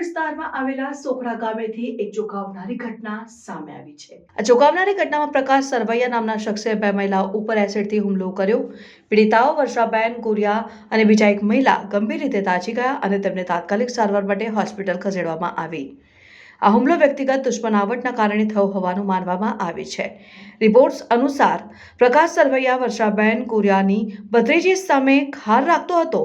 વિસ્તારમાં આવેલા સોખડા ગામેથી એક ચોંકાવનારી ઘટના સામે આવી છે. આ ચોંકાવનારી ઘટનામાં પ્રકાશ સરવૈયા નામના શખ્સે બે મહિલાઓ ઉપર એસિડથી હુમલો કર્યો. પીડિતાઓ વર્ષાબેન કુરિયા અને બીજા એક મહિલા ગંભીર રીતે તાજી ગયા અને તેમને તાત્કાલિક સારવાર માટે હોસ્પિટલ ખસેડવામાં આવી. આ હુમલો વ્યક્તિગત દુશ્મનાવટના કારણે થયો હોવાનું માનવામાં આવે છે. રિપોર્ટ્સ અનુસાર, પ્રકાશ સરવૈયા, વર્ષાબેન કુરિયાની ભત્રીજી સામે ખાર રાખતો હતો,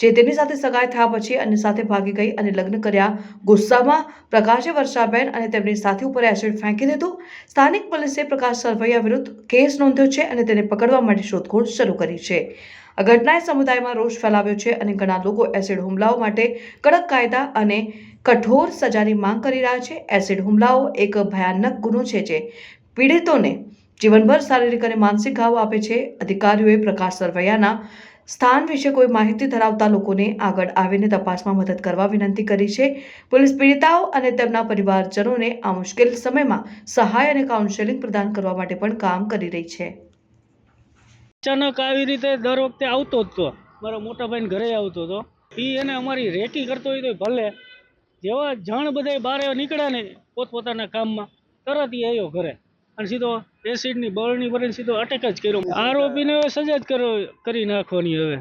જે તેની સાથે સગાઈ થયા પછી અને સાથે ભાગી ગઈ અને લગ્ન કર્યા. ગુસ્સામાં પ્રકાશે વર્ષાબેન અને તેમની સાથે ઉપર એસિડ ફેંકી દીધું. સ્થાનિક પોલીસે પ્રકાશ સરવૈયા વિરુદ્ધ કેસ નોંધ્યો છે અને તેને પકડવા માટે શોધખોળ શરૂ કરી છે. આ ઘટનાએ સમુદાયમાં રોષ ફેલાવ્યો છે અને ઘણા લોકો એસિડ હુમલાઓ માટે કડક કાયદા અને કઠોર સજાની માંગ કરી રહ્યા છે. એસિડ હુમલાઓ એક ભયાનક ગુનો છે જે પીડિતોને જીવનભર શારીરિક અને માનસિક ઘાવ આપે છે. અધિકારીઓએ પ્રકાશ સરવૈયાના સ્થાન વિશે કોઈ માહિતી ધરાવતા લોકોને આગળ આવીને તપાસમાં મદદ કરવા વિનંતી કરી છે. પોલીસ પીડિતાઓ અને તેમના પરિવારજનોને આ મુશ્કેલ સમયમાં સહાય અને કાઉન્સેલિંગ પ્રદાન કરવા માટે પણ કામ કરી રહી છે. અચાનક આવી રીતે દર વખતે આવતો જ તો. મારા મોટા ભાઈને ઘરે આવતો હતો એ એને અમારી રેકી કરતો હોય તો ભલે. જેવા જણ બધા બહાર નીકળ્યા ને પોતપોતાના કામમાં તરત એ આવ્યો ઘરે. અને સીધો એસિડની બળની ભરીને સીધો અટેક જ કર્યો. આરોપીને હવે સજા જ કરો કરી નાખવાની હવે.